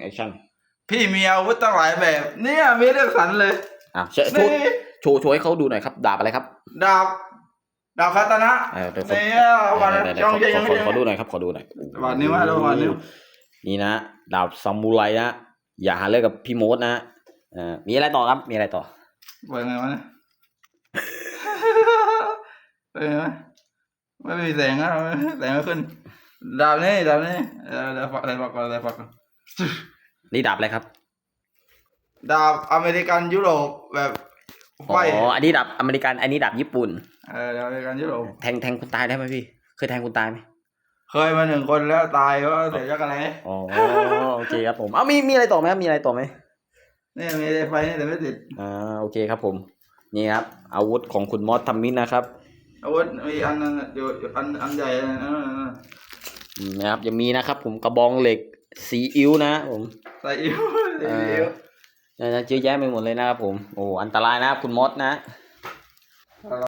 แอคชั่นพี่มีอาวุธตั้งหลายแบบ เนี่ยมีเลือกสรรเลยอะโชว์โชว์นี่โชว์โชว์ให้เขาดูหน่อยครับดาบอะไรครับดาบดาบคาตานะเออเดี๋ยวขอเนี่ยเอามาเดี๋ยวเดี๋ยวจ้องขอยังขอยังขอดูหน่อยครับขอดูหน่อยหวานนิ้วให้ดูหวานนิ้วนี่นะดาบซามูไรนะอย่าหาเรื่องกับพี่โมดนะอ่ามีอะไรต่อครับมีอะไรต่อ เปิดไงวะเนี่ยเปิดไงวะไม่มีแสงอะแสงไม่ขึ้นดาบนี่ดาบนี่เออเดี๋ยวฝักอะไรฝักก่อนอะไรฝักก่อน นี่ดาบอะไรครับ ดาบอเมริกันยุโรปแบบอ๋ไฟออันนี้ดาบอเมริกัน อันนี้ดาบญี่ปุ่น เออดาบอเมริกันยุโรปแทงแทงคนตายได้ไหมพี่ เคยแทงคนตายไหมเคยมาหนึ่งคนแล้วตายเพราะเสียจักรอะไรอ๋อ โอเคครับผม เอ้ามีมีอะไรต่อไหมครับมีอะไรต่อไหมเนี่ยมีไฟนี่แต่ไม่ติดอ่า โอเคครับผม นี่ครับ อาวุธของคุณมอสทำมินนะครับ อาวุธมีอันนึงอะอยู่อยู่อันอันใหญ่อันนั้นอะอืมนะครับยังมีนะครับ ผมกระบองเหล็ก สีอิ้วนะผมใส่อิ๋วใส่อิ๋วน่าจะเยอะแยะไปหมดเลยนะครับผม โอ้ อันตรายนะครับคุณมอสนะ